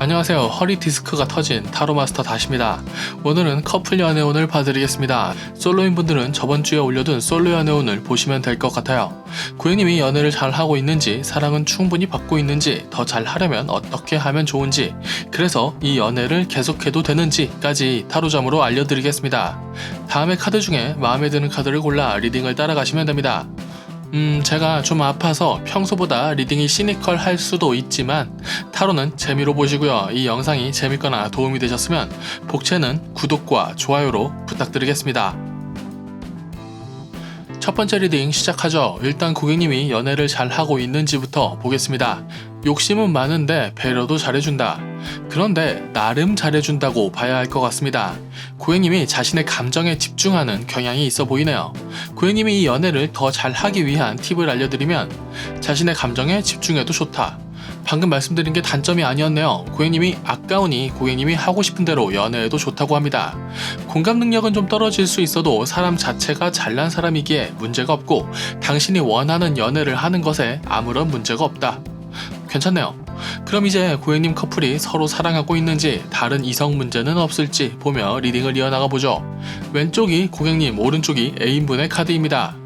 안녕하세요. 허리 디스크가 터진 타로마스터 다시입니다. 오늘은 커플 연애운을 봐드리겠습니다. 솔로인 분들은 저번 주에 올려둔 솔로 연애운을 보시면 될 것 같아요. 고객님이 연애를 잘 하고 있는지, 사랑은 충분히 받고 있는지, 더 잘 하려면 어떻게 하면 좋은지, 그래서 이 연애를 계속해도 되는지까지 타로점으로 알려드리겠습니다. 다음에 카드 중에 마음에 드는 카드를 골라 리딩을 따라가시면 됩니다. 음, 제가 좀 아파서 평소보다 리딩이 시니컬 할 수도 있지만 타로는 재미로 보시고요. 이 영상이 재밌거나 도움이 되셨으면 복채는 구독과 좋아요로 부탁드리겠습니다. 첫 번째 리딩 시작하죠. 일단 고객님이 연애를 잘 하고 있는지부터 보겠습니다. 욕심은 많은데 배려도 잘해준다. 그런데 나름 잘해준다고 봐야 할 것 같습니다. 고객님이 자신의 감정에 집중하는 경향이 있어 보이네요. 고객님이 이 연애를 더 잘하기 위한 팁을 알려드리면 자신의 감정에 집중해도 좋다. 방금 말씀드린 게 단점이 아니었네요. 고객님이 아까우니 고객님이 하고 싶은 대로 연애해도 좋다고 합니다. 공감 능력은 좀 떨어질 수 있어도 사람 자체가 잘난 사람이기에 문제가 없고 당신이 원하는 연애를 하는 것에 아무런 문제가 없다. 괜찮네요. 그럼 이제 고객님 커플이 서로 사랑하고 있는지 다른 이성 문제는 없을지 보며 리딩을 이어나가 보죠. 왼쪽이 고객님, 오른쪽이 애인분의 카드입니다.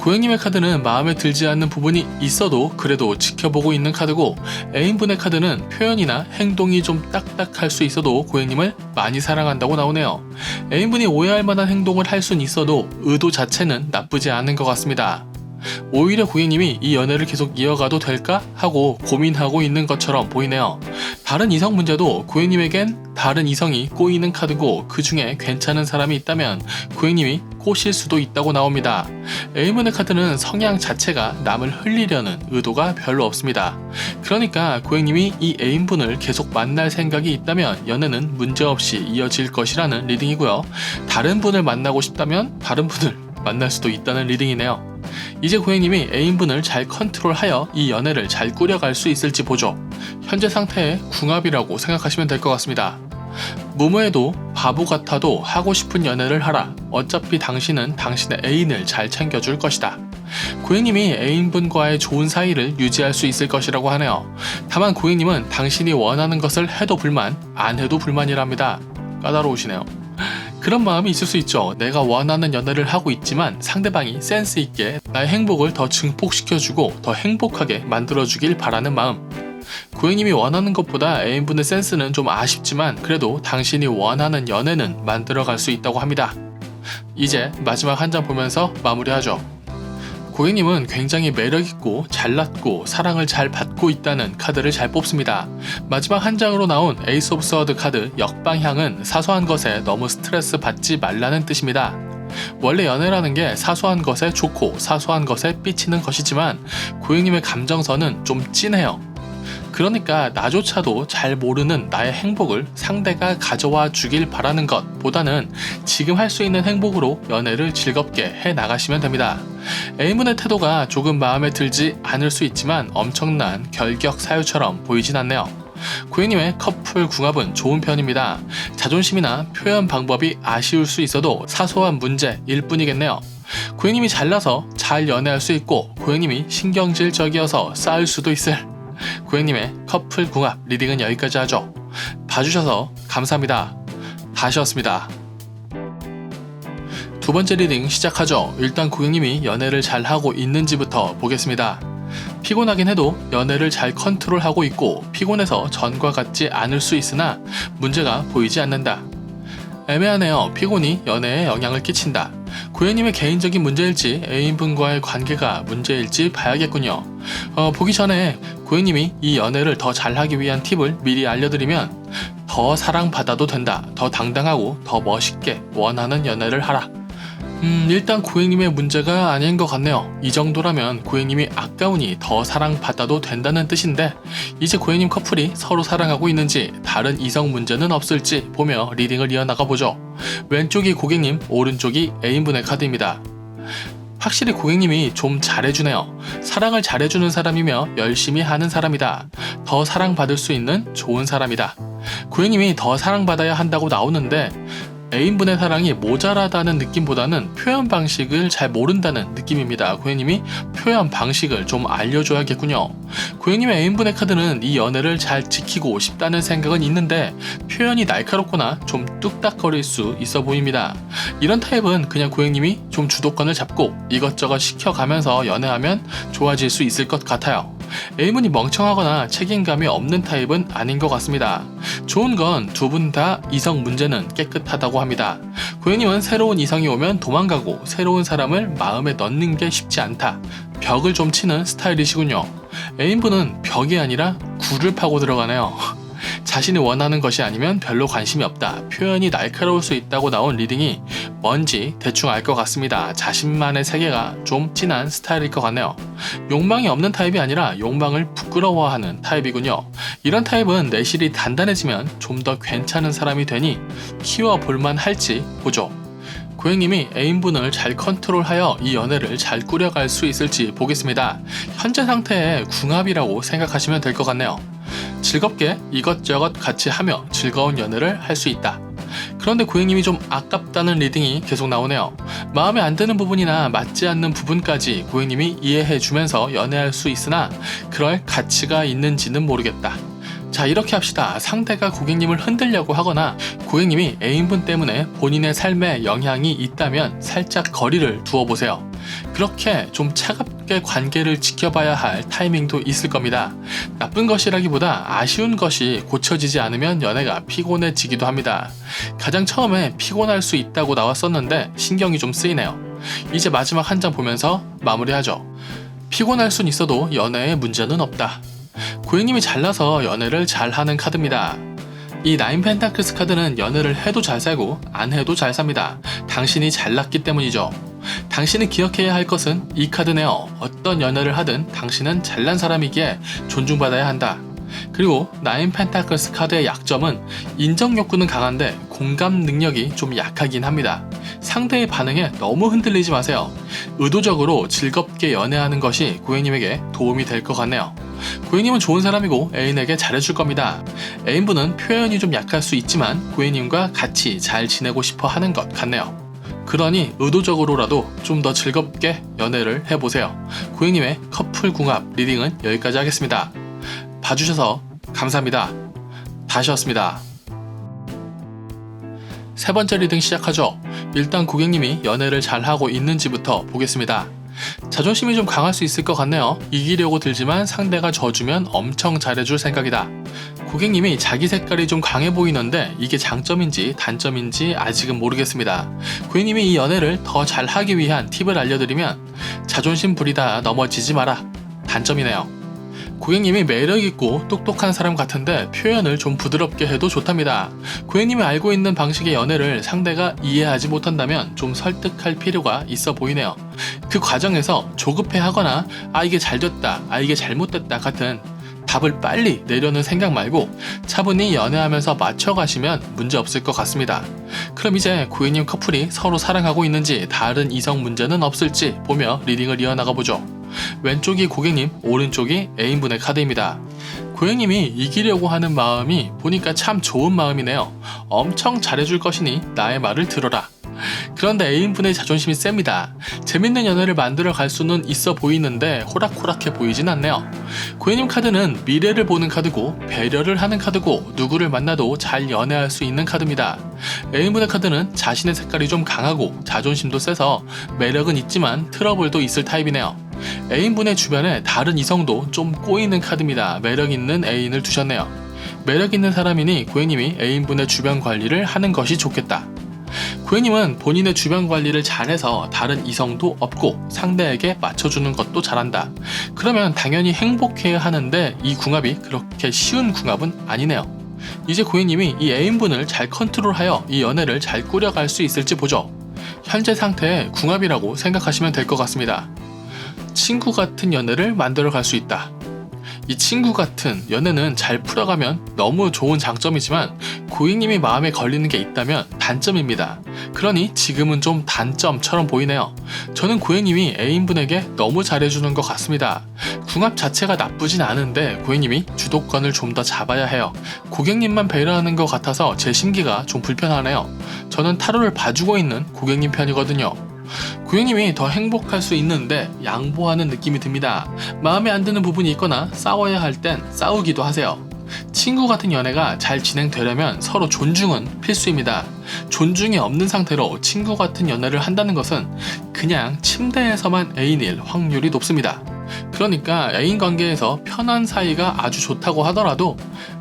고객님의 카드는 마음에 들지 않는 부분이 있어도 그래도 지켜보고 있는 카드고 애인분의 카드는 표현이나 행동이 좀 딱딱할 수 있어도 고객님을 많이 사랑한다고 나오네요. 애인분이 오해할 만한 행동을 할 순 있어도 의도 자체는 나쁘지 않은 것 같습니다. 오히려 고객님이 이 연애를 계속 이어가도 될까 하고 고민하고 있는 것처럼 보이네요. 다른 이성 문제도 고객님에겐 다른 이성이 꼬이는 카드고 그 중에 괜찮은 사람이 있다면 고객님이 꼬실 수도 있다고 나옵니다. 에이문의 카드는 성향 자체가 남을 흘리려는 의도가 별로 없습니다. 그러니까 고객님이 이 애인분을 계속 만날 생각이 있다면 연애는 문제없이 이어질 것이라는 리딩이고요. 다른 분을 만나고 싶다면 다른 분을 만날 수도 있다는 리딩이네요. 이제 고객님이 애인분을 잘 컨트롤하여 이 연애를 잘 꾸려갈 수 있을지 보죠. 현재 상태의 궁합이라고 생각하시면 될 것 같습니다. 무모해도 바보 같아도 하고 싶은 연애를 하라. 어차피 당신은 당신의 애인을 잘 챙겨줄 것이다. 고객님이 애인분과의 좋은 사이를 유지할 수 있을 것이라고 하네요. 다만 고객님은 당신이 원하는 것을 해도 불만, 안 해도 불만이랍니다. 까다로우시네요. 그런 마음이 있을 수 있죠. 내가 원하는 연애를 하고 있지만 상대방이 센스 있게 나의 행복을 더 증폭시켜주고 더 행복하게 만들어주길 바라는 마음. 고객님이 원하는 것보다 애인분의 센스는 좀 아쉽지만 그래도 당신이 원하는 연애는 만들어갈 수 있다고 합니다. 이제 마지막 한 장 보면서 마무리하죠. 고객님은 굉장히 매력있고 잘났고 사랑을 잘 받고 있다는 카드를 잘 뽑습니다. 마지막 한 장으로 나온 에이스 오브 서드 카드 역방향은 사소한 것에 너무 스트레스 받지 말라는 뜻입니다. 원래 연애라는 게 사소한 것에 좋고 사소한 것에 삐치는 것이지만 고객님의 감정선은 좀 진해요. 그러니까 나조차도 잘 모르는 나의 행복을 상대가 가져와 주길 바라는 것 보다는 지금 할 수 있는 행복으로 연애를 즐겁게 해 나가시면 됩니다. A문의 태도가 조금 마음에 들지 않을 수 있지만 엄청난 결격 사유처럼 보이진 않네요. 고객님의 커플 궁합은 좋은 편입니다. 자존심이나 표현 방법이 아쉬울 수 있어도 사소한 문제일 뿐이겠네요. 고객님이 잘나서 잘 연애할 수 있고 고객님이 신경질적이어서 싸울 수도 있을 고객님의 커플 궁합 리딩은 여기까지 하죠. 봐주셔서 감사합니다. 다시였습니다. 두 번째 리딩 시작하죠. 일단 고객님이 연애를 잘 하고 있는지부터 보겠습니다. 피곤하긴 해도 연애를 잘 컨트롤하고 있고 피곤해서 전과 같지 않을 수 있으나 문제가 보이지 않는다. 애매하네요. 피곤이 연애에 영향을 끼친다. 고객님의 개인적인 문제일지 애인분과의 관계가 문제일지 봐야겠군요. 어, 보기 전에 고객님이 이 연애를 더 잘하기 위한 팁을 미리 알려드리면 더 사랑받아도 된다. 더 당당하고 더 멋있게 원하는 연애를 하라. 음, 일단 고객님의 문제가 아닌 것 같네요. 이 정도라면 고객님이 아까우니 더 사랑받아도 된다는 뜻인데, 이제 고객님 커플이 서로 사랑하고 있는지 다른 이성 문제는 없을지 보며 리딩을 이어나가 보죠. 왼쪽이 고객님, 오른쪽이 애인분의 카드입니다. 확실히 고객님이 좀 잘해주네요. 사랑을 잘해주는 사람이며 열심히 하는 사람이다. 더 사랑받을 수 있는 좋은 사람이다. 고객님이 더 사랑받아야 한다고 나오는데, 애인분의 사랑이 모자라다는 느낌보다는 표현 방식을 잘 모른다는 느낌입니다. 고객님이 표현 방식을 좀 알려줘야겠군요. 고객님의 애인분의 카드는 이 연애를 잘 지키고 싶다는 생각은 있는데 표현이 날카롭거나 좀 뚝딱거릴 수 있어 보입니다. 이런 타입은 그냥 고객님이 좀 주도권을 잡고 이것저것 시켜가면서 연애하면 좋아질 수 있을 것 같아요. 애인분이 멍청하거나 책임감이 없는 타입은 아닌 것 같습니다. 좋은 건 두 분 다 이성 문제는 깨끗하다고 합니다. 고객님은 새로운 이성이 오면 도망가고 새로운 사람을 마음에 넣는 게 쉽지 않다. 벽을 좀 치는 스타일이시군요. 애인분은 벽이 아니라 굴을 파고 들어가네요. 자신이 원하는 것이 아니면 별로 관심이 없다. 표현이 날카로울 수 있다고 나온 리딩이 뭔지 대충 알 것 같습니다. 자신만의 세계가 좀 진한 스타일일 것 같네요. 욕망이 없는 타입이 아니라 욕망을 부끄러워하는 타입이군요. 이런 타입은 내실이 단단해지면 좀 더 괜찮은 사람이 되니 키워 볼만 할지 보죠. 고객님이 애인분을 잘 컨트롤하여 이 연애를 잘 꾸려갈 수 있을지 보겠습니다. 현재 상태의 궁합이라고 생각하시면 될 것 같네요. 즐겁게 이것저것 같이 하며 즐거운 연애를 할 수 있다. 그런데 고객님이 좀 아깝다는 리딩이 계속 나오네요. 마음에 안 드는 부분이나 맞지 않는 부분까지 고객님이 이해해 주면서 연애할 수 있으나 그럴 가치가 있는지는 모르겠다. 자, 이렇게 합시다. 상대가 고객님을 흔들려고 하거나 고객님이 애인분 때문에 본인의 삶에 영향이 있다면 살짝 거리를 두어 보세요. 그렇게 좀 차갑게 관계를 지켜봐야 할 타이밍도 있을 겁니다. 나쁜 것이라기보다 아쉬운 것이 고쳐지지 않으면 연애가 피곤해지기도 합니다. 가장 처음에 피곤할 수 있다고 나왔었는데 신경이 좀 쓰이네요. 이제 마지막 한 장 보면서 마무리하죠. 피곤할 순 있어도 연애에 문제는 없다. 고객님이 잘나서 연애를 잘하는 카드입니다. 이 나인 펜타클스 카드는 연애를 해도 잘 살고 안 해도 잘 삽니다. 당신이 잘났기 때문이죠. 당신이 기억해야 할 것은 이 카드네요. 어떤 연애를 하든 당신은 잘난 사람이기에 존중받아야 한다. 그리고 나인 펜타클스 카드의 약점은 인정 욕구는 강한데 공감 능력이 좀 약하긴 합니다. 상대의 반응에 너무 흔들리지 마세요. 의도적으로 즐겁게 연애하는 것이 고객님에게 도움이 될 것 같네요. 고객님은 좋은 사람이고 애인에게 잘해줄 겁니다. 애인분은 표현이 좀 약할 수 있지만 고객님과 같이 잘 지내고 싶어 하는 것 같네요. 그러니 의도적으로라도 좀 더 즐겁게 연애를 해보세요. 고객님의 커플 궁합 리딩은 여기까지 하겠습니다. 봐주셔서 감사합니다. 다시였습니다. 세 번째 리딩 시작하죠. 일단 고객님이 연애를 잘하고 있는지부터 보겠습니다. 자존심이 좀 강할 수 있을 것 같네요. 이기려고 들지만 상대가 져주면 엄청 잘해줄 생각이다. 고객님이 자기 색깔이 좀 강해 보이는데 이게 장점인지 단점인지 아직은 모르겠습니다. 고객님이 이 연애를 더 잘하기 위한 팁을 알려드리면 자존심 부리다 넘어지지 마라. 단점이네요. 고객님이 매력있고 똑똑한 사람 같은데 표현을 좀 부드럽게 해도 좋답니다. 고객님이 알고 있는 방식의 연애를 상대가 이해하지 못한다면 좀 설득할 필요가 있어 보이네요. 그 과정에서 조급해 하거나 아 이게 잘 됐다, 아 이게 잘못됐다 같은 답을 빨리 내려는 생각 말고 차분히 연애하면서 맞춰가시면 문제 없을 것 같습니다. 그럼 이제 고객님 커플이 서로 사랑하고 있는지 다른 이성 문제는 없을지 보며 리딩을 이어나가 보죠. 왼쪽이 고객님, 오른쪽이 애인분의 카드입니다. 고객님이 이기려고 하는 마음이 보니까 참 좋은 마음이네요. 엄청 잘해줄 것이니 나의 말을 들어라. 그런데 애인분의 자존심이 셉니다. 재밌는 연애를 만들어 갈 수는 있어 보이는데 호락호락해 보이진 않네요. 고객님 카드는 미래를 보는 카드고 배려를 하는 카드고 누구를 만나도 잘 연애할 수 있는 카드입니다. 애인분의 카드는 자신의 색깔이 좀 강하고 자존심도 세서 매력은 있지만 트러블도 있을 타입이네요. 애인분의 주변에 다른 이성도 좀 꼬이는 카드입니다. 매력 있는 애인을 두셨네요. 매력 있는 사람이니 고객님이 애인분의 주변 관리를 하는 것이 좋겠다. 고객님은 본인의 주변 관리를 잘해서 다른 이성도 없고 상대에게 맞춰주는 것도 잘한다. 그러면 당연히 행복해야 하는데 이 궁합이 그렇게 쉬운 궁합은 아니네요. 이제 고객님이 이 애인분을 잘 컨트롤하여 이 연애를 잘 꾸려갈 수 있을지 보죠. 현재 상태의 궁합이라고 생각하시면 될 것 같습니다. 친구 같은 연애를 만들어 갈 수 있다. 이 친구 같은 연애는 잘 풀어가면 너무 좋은 장점이지만 고객님이 마음에 걸리는 게 있다면 단점입니다. 그러니 지금은 좀 단점처럼 보이네요. 저는 고객님이 애인분에게 너무 잘해주는 것 같습니다. 궁합 자체가 나쁘진 않은데 고객님이 주도권을 좀 더 잡아야 해요. 고객님만 배려하는 것 같아서 제 심기가 좀 불편하네요. 저는 타로를 봐주고 있는 고객님 편이거든요. 고객님이 더 행복할 수 있는데 양보하는 느낌이 듭니다. 마음에 안 드는 부분이 있거나 싸워야 할 땐 싸우기도 하세요. 친구 같은 연애가 잘 진행되려면 서로 존중은 필수입니다. 존중이 없는 상태로 친구 같은 연애를 한다는 것은 그냥 침대에서만 애인일 확률이 높습니다. 그러니까 애인 관계에서 편한 사이가 아주 좋다고 하더라도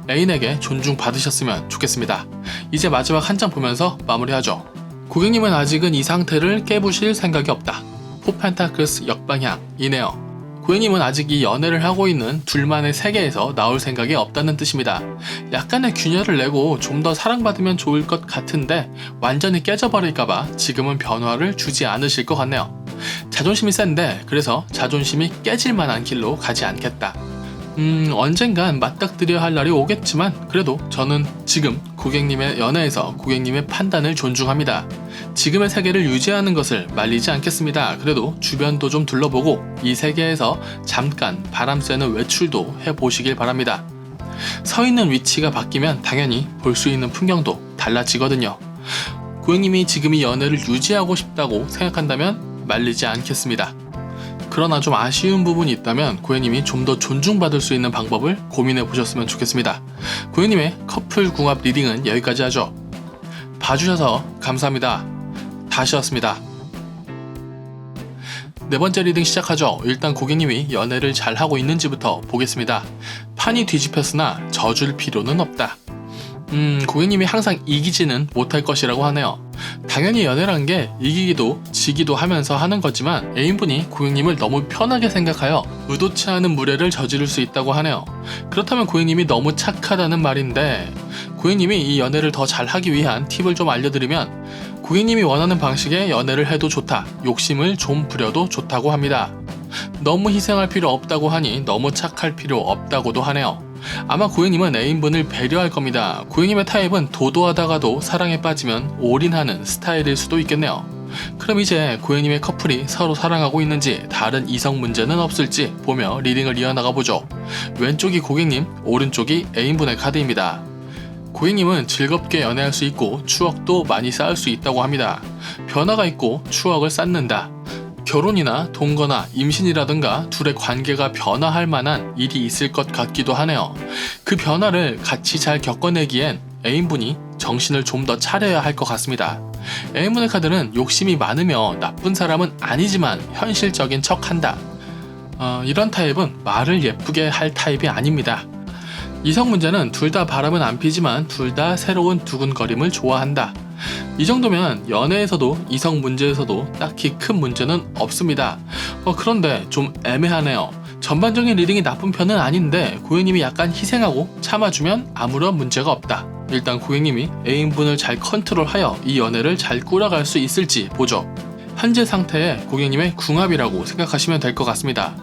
애인에게 존중 받으셨으면 좋겠습니다. 이제 마지막 한 장 보면서 마무리하죠. 고객님은 아직은 이 상태를 깨부실 생각이 없다. 포펜타클스 역방향 이네요. 고객님은 아직 이 연애를 하고 있는 둘만의 세계에서 나올 생각이 없다는 뜻입니다. 약간의 균열을 내고 좀 더 사랑받으면 좋을 것 같은데 완전히 깨져버릴까봐 지금은 변화를 주지 않으실 것 같네요. 자존심이 센데 그래서 자존심이 깨질 만한 길로 가지 않겠다. 음, 언젠간 맞닥뜨려야 할 날이 오겠지만 그래도 저는 지금 고객님의 연애에서 고객님의 판단을 존중합니다. 지금의 세계를 유지하는 것을 말리지 않겠습니다. 그래도 주변도 좀 둘러보고 이 세계에서 잠깐 바람 쐬는 외출도 해보시길 바랍니다. 서 있는 위치가 바뀌면 당연히 볼 수 있는 풍경도 달라지거든요. 고객님이 지금 이 연애를 유지하고 싶다고 생각한다면 말리지 않겠습니다. 그러나 좀 아쉬운 부분이 있다면 고객님이 좀 더 존중받을 수 있는 방법을 고민해 보셨으면 좋겠습니다. 고객님의 커플 궁합 리딩은 여기까지 하죠. 봐주셔서 감사합니다. 다시 왔습니다. 네 번째 리딩 시작하죠. 일단 고객님이 연애를 잘 하고 있는지부터 보겠습니다. 판이 뒤집혔으나 져줄 필요는 없다. 음, 고객님이 항상 이기지는 못할 것이라고 하네요. 당연히 연애란 게 이기기도 지기도 하면서 하는 거지만 애인분이 고객님을 너무 편하게 생각하여 의도치 않은 무례를 저지를 수 있다고 하네요. 그렇다면 고객님이 너무 착하다는 말인데 고객님이 이 연애를 더 잘하기 위한 팁을 좀 알려드리면 고객님이 원하는 방식의 연애를 해도 좋다. 욕심을 좀 부려도 좋다고 합니다. 너무 희생할 필요 없다고 하니 너무 착할 필요 없다고도 하네요. 아마 고객님은 애인분을 배려할 겁니다. 고객님의 타입은 도도하다가도 사랑에 빠지면 올인하는 스타일일 수도 있겠네요. 그럼 이제 고객님의 커플이 서로 사랑하고 있는지 다른 이성 문제는 없을지 보며 리딩을 이어나가 보죠. 왼쪽이 고객님, 오른쪽이 애인분의 카드입니다. 고객님은 즐겁게 연애할 수 있고 추억도 많이 쌓을 수 있다고 합니다. 변화가 있고 추억을 쌓는다. 결혼이나 동거나 임신이라든가 둘의 관계가 변화할 만한 일이 있을 것 같기도 하네요. 그 변화를 같이 잘 겪어내기엔 애인분이 정신을 좀 더 차려야 할 것 같습니다. 애인분의 카드는 욕심이 많으며 나쁜 사람은 아니지만 현실적인 척 한다. 어, 이런 타입은 말을 예쁘게 할 타입이 아닙니다. 이성 문제는 둘 다 바람은 안 피지만 둘 다 새로운 두근거림을 좋아한다. 이 정도면 연애에서도 이성 문제에서도 딱히 큰 문제는 없습니다. 어, 그런데 좀 애매하네요. 전반적인 리딩이 나쁜 편은 아닌데 고객님이 약간 희생하고 참아주면 아무런 문제가 없다. 일단 고객님이 애인분을 잘 컨트롤하여 이 연애를 잘 꾸려갈 수 있을지 보죠. 현재 상태의 고객님의 궁합이라고 생각하시면 될 것 같습니다.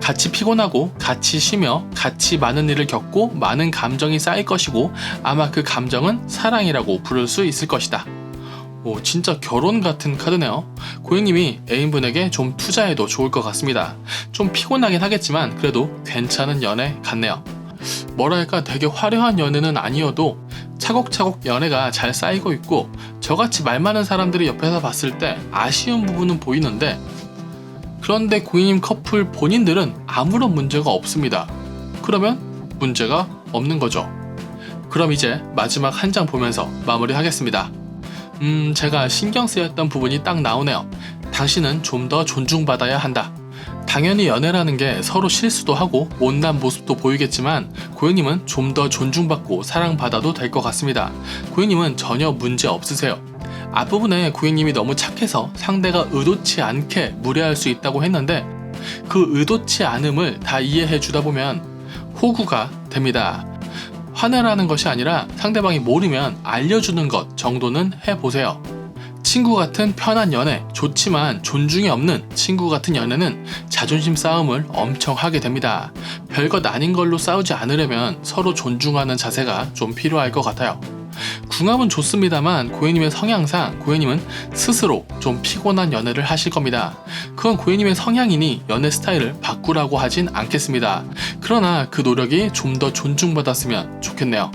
같이 피곤하고 같이 쉬며 같이 많은 일을 겪고 많은 감정이 쌓일 것이고 아마 그 감정은 사랑이라고 부를 수 있을 것이다. 오, 진짜 결혼 같은 카드네요. 고객님이 애인분에게 좀 투자해도 좋을 것 같습니다. 좀 피곤하긴 하겠지만 그래도 괜찮은 연애 같네요. 뭐랄까 되게 화려한 연애는 아니어도 차곡차곡 연애가 잘 쌓이고 있고 저같이 말 많은 사람들이 옆에서 봤을 때 아쉬운 부분은 보이는데 그런데 고객님 커플 본인들은 아무런 문제가 없습니다. 그러면 문제가 없는 거죠. 그럼 이제 마지막 한 장 보면서 마무리하겠습니다. 음, 제가 신경 쓰였던 부분이 딱 나오네요. 당신은 좀 더 존중받아야 한다. 당연히 연애라는 게 서로 실수도 하고 못난 모습도 보이겠지만 고객님은 좀 더 존중받고 사랑받아도 될 것 같습니다. 고객님은 전혀 문제 없으세요. 앞부분에 고객님이 너무 착해서 상대가 의도치 않게 무례할 수 있다고 했는데 그 의도치 않음을 다 이해해 주다 보면 호구가 됩니다. 화내라는 것이 아니라 상대방이 모르면 알려주는 것 정도는 해보세요. 친구 같은 편한 연애 좋지만 존중이 없는 친구 같은 연애는 자존심 싸움을 엄청 하게 됩니다. 별것 아닌 걸로 싸우지 않으려면 서로 존중하는 자세가 좀 필요할 것 같아요. 궁합은 좋습니다만 고객님의 성향상 고객님은 스스로 좀 피곤한 연애를 하실 겁니다. 그건 고객님의 성향이니 연애 스타일을 바꾸라고 하진 않겠습니다. 그러나 그 노력이 좀 더 존중받았으면 좋겠네요.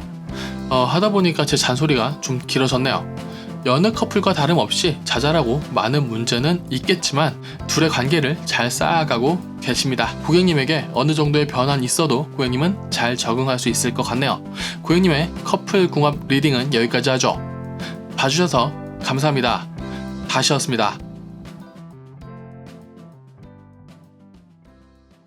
어, 하다 보니까 제 잔소리가 좀 길어졌네요. 여느 커플과 다름없이 자잘하고 많은 문제는 있겠지만 둘의 관계를 잘 쌓아가고 계십니다. 고객님에게 어느 정도의 변화는 있어도 고객님은 잘 적응할 수 있을 것 같네요. 고객님의 커플 궁합 리딩은 여기까지 하죠. 봐주셔서 감사합니다. 다시였습니다.